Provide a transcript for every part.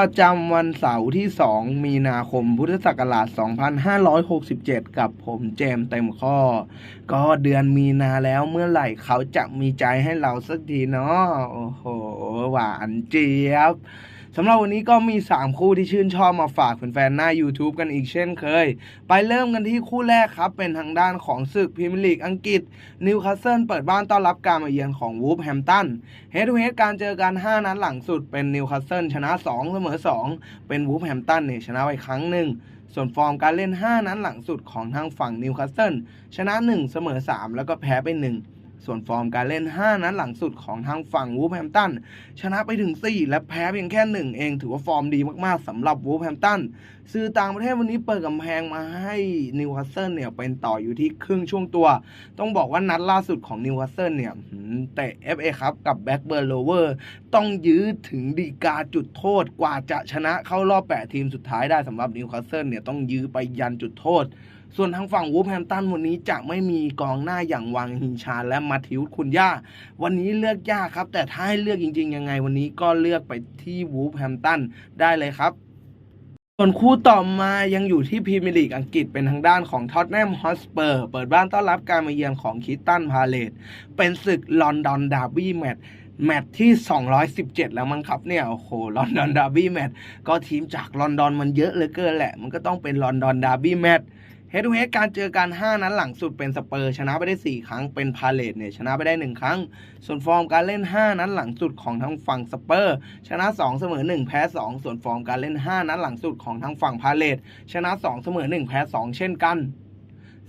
ประจำวันเสาร์ที่ 2 มีนาคม พุทธศักราช 2567 กับผมเจมส์เต็มข้อ ก็เดือนมีนาแล้วเมื่อไหร่เขาจะมีใจให้เราสักทีเนาะ โอ้โห หวานเจี๊ยบ สำหรับวันนี้ก็มี 3 คู่ที่ชื่นชอบมาฝากแฟนๆหน้า YouTube กันอีกเช่นเคย ไปเริ่มกันที่คู่แรกครับ เป็นทางด้านของศึกพรีเมียร์ลีกอังกฤษนิวคาสเซิลเปิดบ้านต้อนรับการมาเยือนของวูฟแฮมตันเฮดทูเฮดการเจอกัน 5 นัดหลังสุดเป็นนิวคาสเซิลชนะ 2 เสมอ 2 เป็นวูฟแฮมตันเนี่ยชนะไปครั้งหนึ่งส่วนฟอร์มการเล่น 5 นัดหลังสุดของทางฝั่งนิวคาสเซิลชนะ 1 เสมอ 3 แล้วก็แพ้ไป 1 ส่วนฟอร์มการเล่น 5 นัดหลังสุดของทางฝั่งวูฟแฮมตันชนะไปถึง 4 และแพ้เพียงแค่ 1 เองถือว่าฟอร์มดีมากๆสำหรับวูฟแฮมตันสื่อต่างประเทศวันนี้เปิดกำแพงมาให้นิวคาสเซิลเนี่ยเป็นต่ออยู่ที่ครึ่งช่วงตัว ต้องบอกว่านัดล่าสุดของนิวคาสเซิลเนี่ยหืมเตะ FA ครับกับแบ็กเบิร์นโลเวอร์ต้องยื้อถึงดีกาจุดโทษกว่าจะชนะเข้ารอบ 8 ทีมสุดท้ายได้สำหรับนิวคาสเซิลเนี่ยต้องยื้อไปยันจุดโทษ ส่วนทางฝั่งวูฟแฮมตันวันนี้จะไม่มีกองหน้าอย่างวังฮิงชาและมาทิวคุณย่า วันนี้เลือกยากครับ แต่ถ้าให้เลือกจริง ๆ ยังไง วันนี้ก็เลือกไปที่วูฟแฮมตันได้เลยครับส่วนคู่ต่อมายังอยู่ที่พรีเมียร์ลีกอังกฤษเป็นทางด้านของท็อตแนมฮอสเปอร์เปิดบ้านต้อนรับการมาเยือนของคิตตันพาเลตเป็นศึกลอนดอนดาร์บี้แมตช์แมตช์ที่ 217 แล้วมั้งครับเนี่ย โอ้โหลอนดอนดาร์บี้แมตช์ก็ทีมจากลอนดอนมันเยอะเหลือเกินแหละ มันก็ต้องเป็นลอนดอนดาร์บี้แมตช์ เฮด o ูเฮดการเจอกัน 5 นัดหลังสุดเป็นสเปอร์ชนะไปได้ 4 ครั้งเป็นพาเลตเนี่ยชนะไปได้ 1 ครั้ง ส่วนฟอร์มการเล่น 5 นัดหลังสุดของทั้งฝั่งสเปอร์ ชนะ 2 เสมอ 1 แพ้ 2 ส่วนฟอร์มการเล่น 5 นัดหลังสุดของทั้งฝั่งพาเลตชนะ 2 เสมอ 1 แพ้ 2 เช่นกัน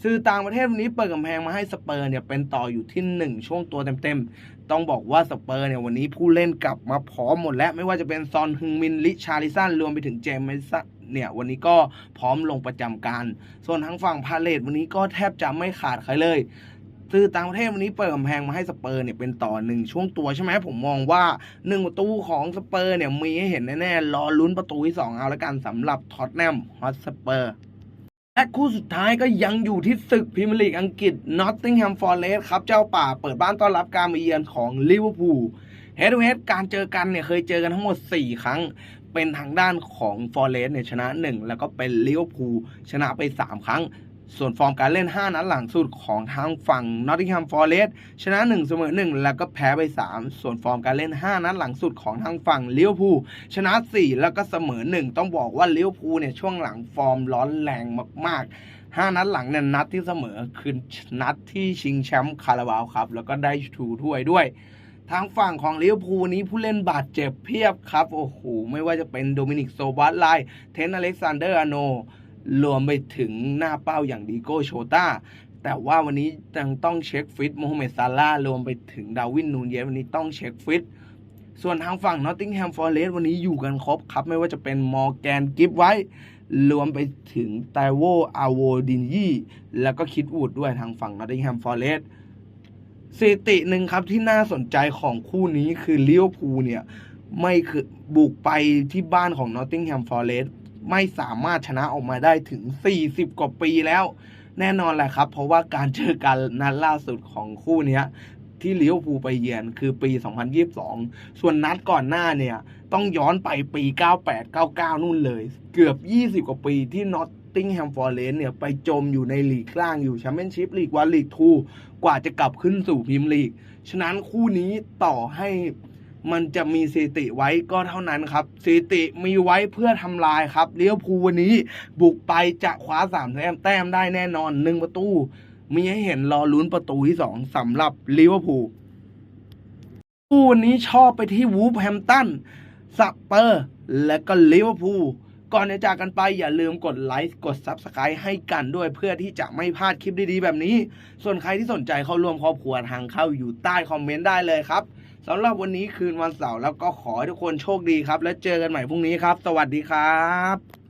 สื่อต่างประเทศวันนี้เปิดกำแพงมาให้สเปอร์เนี่ยเป็นต่ออยู่ที่ 1 ช่วงตัวเต็มๆ ต้องบอกว่าสเปอร์เนี่ยวันนี้ผู้เล่นกลับมาพร้อมหมดแล้ว ไม่ว่าจะเป็นซอนฮึงมินลิชาริสันรวมไปถึงเจมส์เนี่ยวันนี้ก็พร้อมลงประจำการ ส่วนทางฝั่งพาเลตวันนี้ก็แทบจะไม่ขาดใครเลยสื่อต่างประเทศวันนี้เปิดกำแพงมาให้สเปอร์เนี่ยเป็นต่อหนึ่งช่วงตัวใช่ไหมผมมองว่าหนึ่งประตูของสเปอร์เนี่ยมีให้เห็นแน่ๆรอลุ้นประตูที่สองเอาละกันสำหรับท็อตแนมฮอตสเปอร์ และคู่สุดท้ายก็ยังอยู่ที่ศึกพรีเมียร์ลีกอังกฤษ Nottingham Forest ครับ เจ้าป่าเปิดบ้านต้อนรับการมาเยือนของลิเวอร์พูลเฮด o ูเฮดการเจอกันเนี่ยเคยเจอกันทั้งหมด 4 ครั้ง เป็นทางด้านของ Forest เนี่ยชนะ 1 แล้วก็เป็นลิเวอร์พูลชนะไป 3 ครั้ง ส่วนฟอร์มการเล่น 5 นัดหลังสุดของทางฝั่ง Nottingham Forest ชนะ 1 เสมอ 1 แล้วก็แพ้ไป 3 ส่วนฟอร์มการเล่น 5 นัดหลังสุดของทางฝั่งลิเวอร์พูลชนะ 4 แล้วก็เสมอ 1 ต้องบอกว่าลิเวอร์พูลเนี่ยช่วงหลังฟอร์มร้อนแรงมากๆ 5 นัดหลังเนี่ยนัดที่เสมอคือนัดที่ชิงแชมป์คาราบาวครับ แล้วก็ได้ถูถ้วยด้วยทางฝั่งของลิเวอร์พูลนี้ผู้เล่นบาดเจ็บเพียบครับ โอ้โห ไม่ว่าจะเป็นโดมินิกโซบัสไลเทนอเล็กซานเดอร์อโน รวมไปถึงหน้าเป้าอย่างดีโก้โชตาแต่ว่าวันนี้ยังต้องเช็คฟิตโมฮัมเหม็ดซาร่ารวมไปถึงดาวินนูนเยสวันนี้ต้องเช็คฟิตส่วนทางฝั่งนอตติงแฮมฟอร์เรสวันนี้อยู่กันครบครับ ไม่ว่าจะเป็นมอร์แกนกิฟไว้ รวมไปถึงไตโวอาโวดินยี่แล้วก็คิดวูดด้วยทางฝั่งนอตติงแฮมฟอร์เรสสถิติหนึ่งครับที่น่าสนใจของคู่นี้คือลิเวอร์พูลเนี่ย ไม่คือบุกไปที่บ้านของนอตติงแฮมฟอร์เรส ไม่สามารถชนะออกมาได้ถึง 40 กว่าปีแล้ว แน่นอนแหละครับ เพราะว่าการเจอกันนัดล่าสุดของคู่นี้ที่ลิเวอร์พูลไปเยือนคือปี 2022 ส่วนนัดก่อนหน้าเนี่ย ต้องย้อนไปปี 98 99 นู่นเลย เกือบ 20 กว่าปีที่นอตติงแฮมฟอร์เรสเนี่ย ไปจมอยู่ในลีกล่างอยู่แชมเปี้ยนชิพลีกวันลีกทูกว่าจะกลับขึ้นสู่พรีเมียร์ลีก ฉะนั้นคู่นี้ต่อให้ มันจะมีสถิติไว้ก็เท่านั้นครับสถิติมีไว้เพื่อทำลายครับเลี้ยวภูลวันนี้บุกไปจะคว้าสามแต้มแต้มได้แน่นอนหนึ่งประตู มีให้เห็นรอลุ้นประตูที่สองสำหรับลิเวอร์พูลคู่วันนี้ชอบไปที่วูฟแฮมตันสเปอร์ และก็ลิเวอร์พูลก่อนจะจากกันไปอย่าลืมกดไลค์กด Subscribe ให้กันด้วยเพื่อที่จะไม่พลาดคลิปดีๆแบบนี้ ส่วนใครที่สนใจเข้าร่วมครอบครัวทางเข้าอยู่ใต้คอมเมนต์ได้เลยครับ สำหรับวันนี้คืนวันเสาร์แล้วก็ขอให้ทุกคนโชคดีครับ แล้วเจอกันใหม่พรุ่งนี้ครับ สวัสดีครับ